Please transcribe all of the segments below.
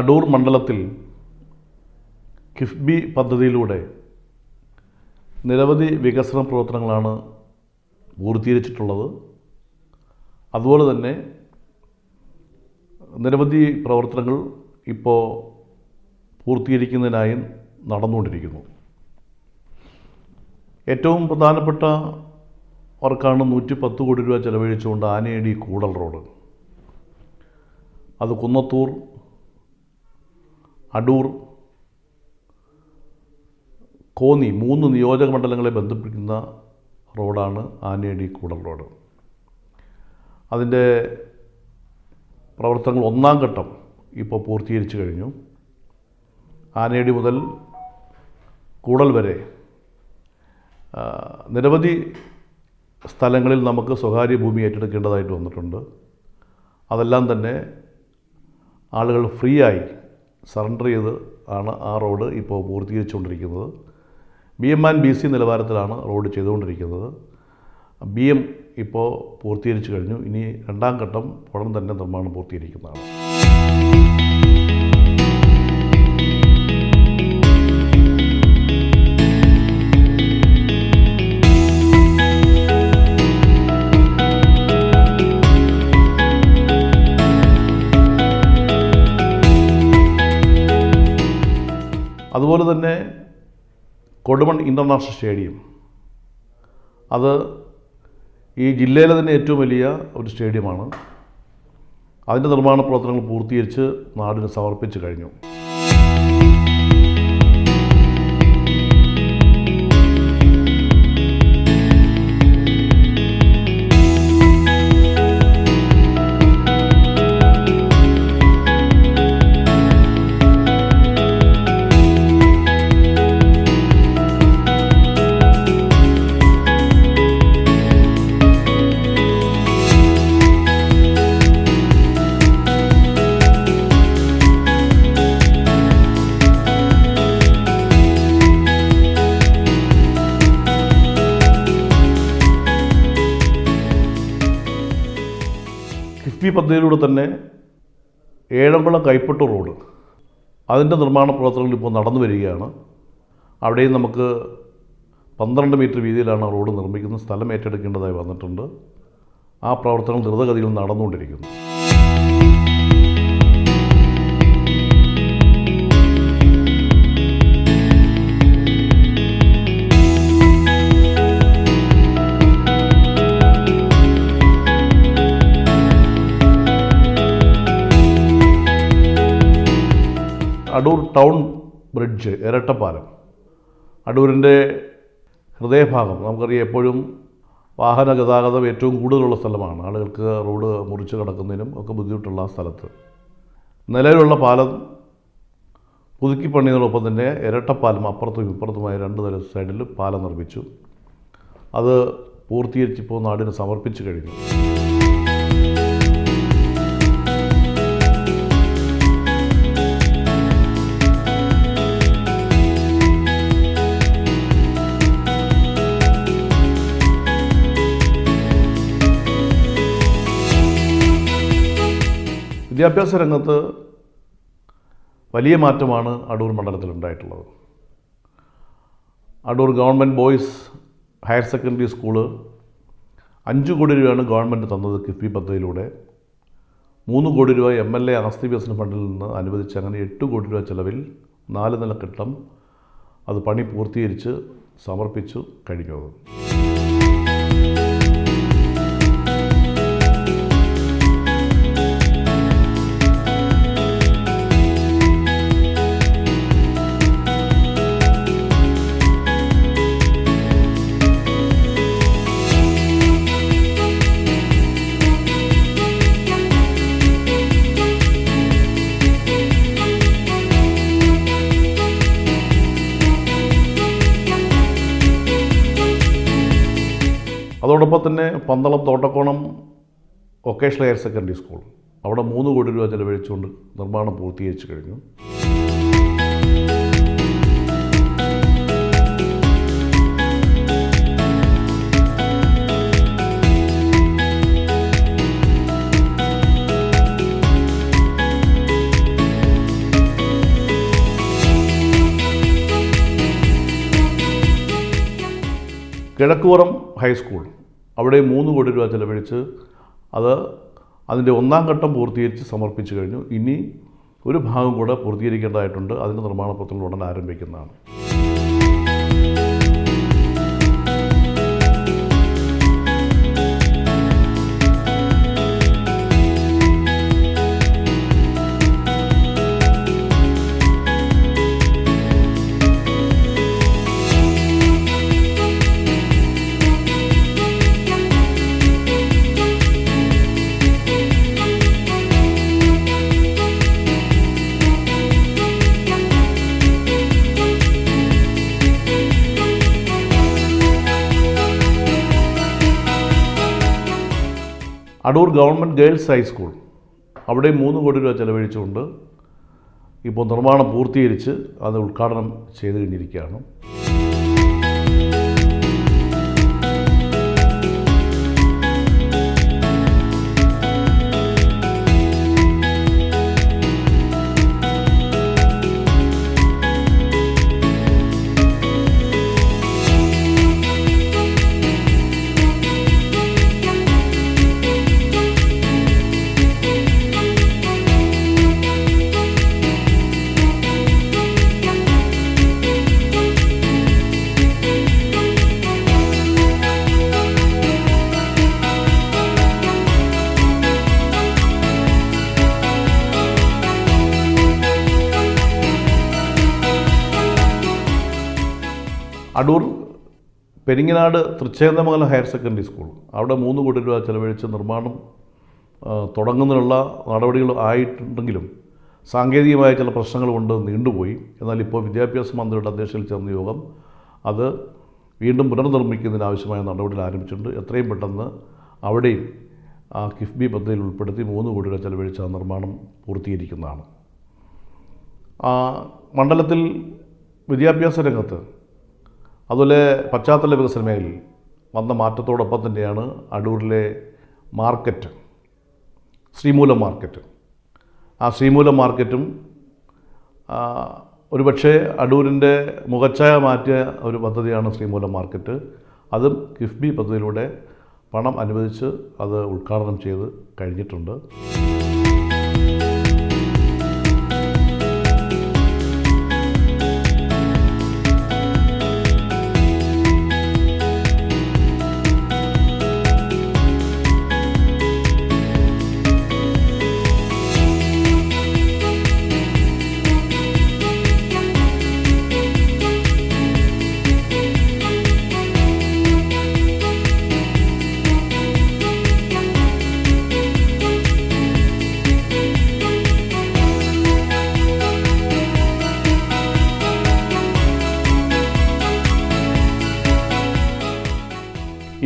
അടൂർ മണ്ഡലത്തിൽ കിഫ്ബി പദ്ധതിയിലൂടെ നിരവധി വികസന പ്രവർത്തനങ്ങളാണ് പൂർത്തീകരിച്ചിട്ടുള്ളത്. അതുപോലെ തന്നെ നിരവധി പ്രവർത്തനങ്ങൾ ഇപ്പോൾ പൂർത്തീകരിക്കുന്നതിനായി നടന്നുകൊണ്ടിരിക്കുന്നു. ഏറ്റവും പ്രധാനപ്പെട്ട വർക്കാണ് നൂറ്റി പത്ത് കോടി രൂപ ചെലവഴിച്ചുകൊണ്ട് ആനയടി കൂടൽ റോഡ്. അത് കുന്നത്തൂർ അടൂർ കോന്നി മൂന്ന് നിയോജക മണ്ഡലങ്ങളെ ബന്ധിപ്പിക്കുന്ന റോഡാണ് ആനയടി കൂടൽ റോഡ്. അതിന്റെ പ്രവർത്തനങ്ങൾ ഒന്നാം ഘട്ടം ഇപ്പോൾ പൂർത്തീകരിച്ചു കഴിഞ്ഞു. ആനയടി മുതൽ കൂടൽ വരെ നിരവധി സ്ഥലങ്ങളിൽ നമുക്ക് സ്വകാര്യ ഭൂമി ഏറ്റെടുക്കേണ്ടതായിട്ട് വന്നിട്ടുണ്ട്. അതെല്ലാം തന്നെ ആളുകൾ ഫ്രീ ആയി സറണ്ടർ ചെയ്ത് ആണ് ആ റോഡ് ഇപ്പോൾ പൂർത്തീകരിച്ചുകൊണ്ടിരിക്കുന്നത്. B M and B C നിലവാരത്തിലാണ് road ചെയ്തുകൊണ്ടിരിക്കുന്നത്. ബി എം ഇപ്പോൾ പൂർത്തീകരിച്ചു കഴിഞ്ഞു. ഇനി രണ്ടാം ഘട്ടം ഉടൻ തന്നെ നിർമ്മാണം പൂർത്തീകരിക്കുന്നതാണ്. അതുപോലെ തന്നെ കൊടുമൺ ഇന്റർനാഷണൽ സ്റ്റേഡിയം. അത് ഈ ജില്ലയിലെ തന്നെ ഏറ്റവും വലിയ ഒരു സ്റ്റേഡിയമാണ്. അതിന്റെ നിർമ്മാണ പ്രവർത്തനങ്ങൾ പൂർത്തീകരിച്ച് നാടിന് സമർപ്പിച്ചു കഴിഞ്ഞു. കിഫ്ബി പദ്ധതിയിലൂടെ തന്നെ ഏഴംകുളം കൈപ്പട്ട് റോഡ് അതിന്റെ നിർമ്മാണ പ്രവർത്തനങ്ങൾ ഇപ്പോൾ നടന്നു വരികയാണ്. അവിടെയും നമുക്ക് പന്ത്രണ്ട് മീറ്റർ വീതിയിലാണ് റോഡ് നിർമ്മിക്കുന്ന സ്ഥലം ഏറ്റെടുക്കേണ്ടതായി വന്നിട്ടുണ്ട്. ആ പ്രവർത്തനം ദ്രുതഗതിയിൽ നടന്നുകൊണ്ടിരിക്കുന്നു. അടൂർ ടൗൺ ബ്രിഡ്ജ് ഇരട്ടപ്പാലം. അടൂരിന്റെ ഹൃദയഭാഗം നമുക്കറിയാം എപ്പോഴും വാഹന ഗതാഗതം ഏറ്റവും കൂടുതലുള്ള സ്ഥലമാണ്. ആളുകൾക്ക് റോഡ് മുറിച്ച് കിടക്കുന്നതിനും ഒക്കെ ബുദ്ധിമുട്ടുള്ള സ്ഥലത്ത്. നിലവിലുള്ള പാലം പുതുക്കി പണിയുന്നതിനൊപ്പം തന്നെ ഇരട്ടപ്പാലം അപ്പുറത്തും ഇപ്പുറത്തുമായ രണ്ട് നില സൈഡിൽ പാലം നിർമ്മിച്ചു. അത് പൂർത്തീകരിച്ചിപ്പോൾ നാടിന് സമർപ്പിച്ചു കഴിഞ്ഞു. വിദ്യാഭ്യാസ രംഗത്ത് വലിയ മാറ്റമാണ് അടൂർ മണ്ഡലത്തിൽ ഉണ്ടായിട്ടുള്ളത് Adoor government boys higher secondary school അഞ്ച് കോടി രൂപയാണ് ഗവൺമെന്റ് തന്നത് കിഫ്ബി പദ്ധതിയിലൂടെ. മൂന്ന് കോടി രൂപ എം എൽ എ അനസ്തി വികസന ഫണ്ടിൽ നിന്ന് അനുവദിച്ച് അങ്ങനെ എട്ട് കോടി രൂപ ചിലവിൽ നാല് നില കെട്ടിടം അത് പണി പൂർത്തീകരിച്ച് സമർപ്പിച്ചു കഴിഞ്ഞു. അതോടൊപ്പം തന്നെ Pandalam Thottakkonam vocational higher secondary school. അവിടെ മൂന്ന് കോടി രൂപ ചെലവഴിച്ചുകൊണ്ട് നിർമ്മാണം പൂർത്തീകരിച്ചു കഴിഞ്ഞു. Kizhakkupuram high school. അവിടെ മൂന്ന് കോടി രൂപ ചെലവഴിച്ച് അത് അതിന്റെ ഒന്നാം ഘട്ടം പൂർത്തീകരിച്ച് സമർപ്പിച്ചു കഴിഞ്ഞു. ഇനി ഒരു ഭാഗം കൂടെ പൂർത്തീകരിക്കേണ്ടതായിട്ടുണ്ട്. അതിന്റെ നിർമ്മാണ പ്രവർത്തനങ്ങൾ ഉടൻ ആരംഭിക്കുന്നതാണ്. Adoor government girls high school. അവിടെ മൂന്ന് കോടി രൂപ ചെലവഴിച്ചുകൊണ്ട് ഇപ്പോൾ നിർമ്മാണം പൂർത്തീകരിച്ച് അത് ഉദ്ഘാടനം ചെയ്തു കഴിഞ്ഞിരിക്കുകയാണ് Adoor Peringanad Thrichendamangalam higher secondary school. അവിടെ മൂന്ന് കോടി രൂപ ചെലവഴിച്ച് നിർമ്മാണം തുടങ്ങുന്നതിനുള്ള നടപടികൾ ആയിട്ടുണ്ടെങ്കിലും സാങ്കേതികമായ ചില പ്രശ്നങ്ങൾ കൊണ്ട് നീണ്ടുപോയി. എന്നാൽ ഇപ്പോൾ വിദ്യാഭ്യാസ മന്ത്രിയുടെ അധ്യക്ഷതയിൽ ചേർന്ന യോഗം അത് വീണ്ടും പുനർനിർമ്മിക്കുന്നതിന് ആവശ്യമായ നടപടികൾ ആരംഭിച്ചിട്ടുണ്ട്. എത്രയും പെട്ടെന്ന് അവിടെയും ആ കിഫ്ബി പദ്ധതിയിൽ ഉൾപ്പെടുത്തി മൂന്ന് കോടി രൂപ ചെലവഴിച്ച നിർമ്മാണം പൂർത്തീകരിക്കുന്നതാണ്. മണ്ഡലത്തിൽ വിദ്യാഭ്യാസ രംഗത്ത് അതുപോലെ പശ്ചാത്തല വികസന മേഖലയിൽ വന്ന മാറ്റത്തോടൊപ്പം തന്നെയാണ് അടൂരിലെ മാർക്കറ്റ് ശ്രീമൂലം മാർക്കറ്റ്. ആ ശ്രീമൂലം മാർക്കറ്റും ഒരുപക്ഷേ അടൂരിന്റെ മുഖച്ഛായ മാറ്റിയ ഒരു പദ്ധതിയാണ് ശ്രീമൂലം മാർക്കറ്റ്. അതും കിഫ്ബി പദ്ധതിയിലൂടെ പണം അനുവദിച്ച് അത് ഉദ്ഘാടനം ചെയ്ത് കഴിഞ്ഞിട്ടുണ്ട്.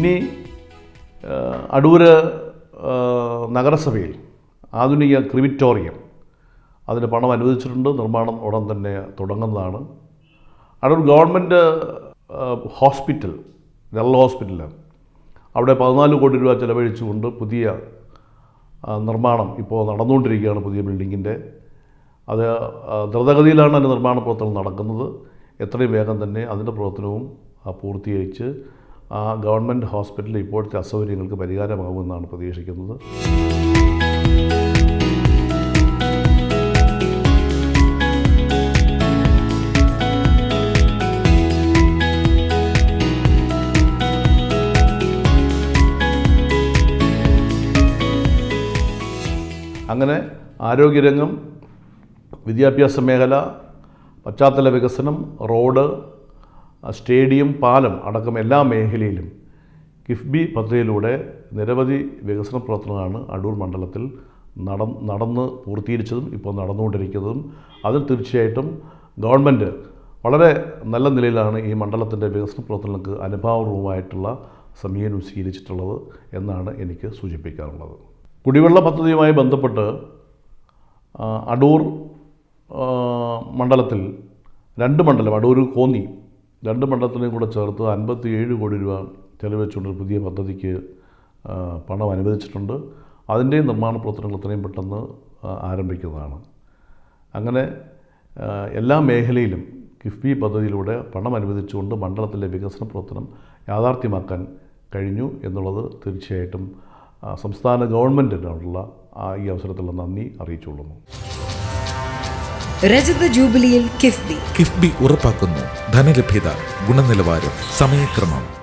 ഇനി അടൂർ നഗരസഭയിൽ ആധുനിക ക്രിമിറ്റോറിയം അതിന് പണം അനുവദിച്ചിട്ടുണ്ട്. നിർമ്മാണം ഉടൻ തന്നെ തുടങ്ങുന്നതാണ്. Adoor government hospital general hospital അവിടെ പതിനാല് കോടി രൂപ ചിലവഴിച്ചുകൊണ്ട് പുതിയ നിർമ്മാണം ഇപ്പോൾ നടന്നുകൊണ്ടിരിക്കുകയാണ് പുതിയ ബിൽഡിങ്ങിന്റെ. അത് ദ്രുതഗതിയിലാണ് അതിന്റെ നിർമ്മാണ പ്രവർത്തനം നടക്കുന്നത്. എത്രയും വേഗം തന്നെ അതിന്റെ പ്രവർത്തനവും പൂർത്തീകരിച്ച് ആ ഗവൺമെന്റ് ഹോസ്പിറ്റലിൽ ഇപ്പോഴത്തെ അസൗകര്യങ്ങൾക്ക് പരിഹാരമാകുമെന്നാണ് പ്രതീക്ഷിക്കുന്നത്. അങ്ങനെ ആരോഗ്യരംഗം വിദ്യാഭ്യാസ മേഖല പശ്ചാത്തല വികസനം റോഡ് സ്റ്റേഡിയം പാലം അടക്കം എല്ലാ മേഖലയിലും കിഫ്ബി പദ്ധതിയിലൂടെ നിരവധി വികസന പ്രവർത്തനങ്ങളാണ് അടൂർ മണ്ഡലത്തിൽ നട നടന്ന് പൂർത്തീകരിച്ചതും ഇപ്പോൾ നടന്നുകൊണ്ടിരിക്കുന്നതും. അതിൽ തീർച്ചയായിട്ടും ഗവൺമെന്റ് വളരെ നല്ല നിലയിലാണ് ഈ മണ്ഡലത്തിന്റെ വികസന പ്രവർത്തനങ്ങൾക്ക് അനുഭാവപൂർവമായിട്ടുള്ള സമീപനം സ്വീകരിച്ചിട്ടുള്ളത് എന്നാണ് എനിക്ക് സൂചിപ്പിക്കാറുള്ളത്. കുടിവെള്ള പദ്ധതിയുമായി ബന്ധപ്പെട്ട് അടൂർ മണ്ഡലത്തിൽ രണ്ട് മണ്ഡലം അടൂർ കോന്നി രണ്ട് മണ്ഡലത്തിനെയും കൂടെ ചേർത്ത് അൻപത്തി ഏഴ് കോടി രൂപ ചെലവഴിച്ചുകൊണ്ട് പുതിയ പദ്ധതിക്ക് പണം അനുവദിച്ചിട്ടുണ്ട്. അതിന്റെയും നിർമ്മാണ പ്രവർത്തനങ്ങൾ എത്രയും പെട്ടെന്ന് ആരംഭിക്കുന്നതാണ്. അങ്ങനെ എല്ലാ മേഖലയിലും കിഫ്ബി പദ്ധതിയിലൂടെ പണം അനുവദിച്ചുകൊണ്ട് മണ്ഡലത്തിലെ വികസന പ്രവർത്തനം യാഥാർത്ഥ്യമാക്കാൻ കഴിഞ്ഞു എന്നുള്ളത് തീർച്ചയായിട്ടും സംസ്ഥാന ഗവൺമെന്റിനോടുള്ള ഈ അവസരത്തിലുള്ള നന്ദി അറിയിച്ചുകൊള്ളുന്നു. രജത ജൂബിലിയിൽ കിഫ്ബി. കിഫ്ബി ഉറപ്പാക്കുന്നു. ധനലഭ്യത ഗുണനിലവാരം സമയക്രമം.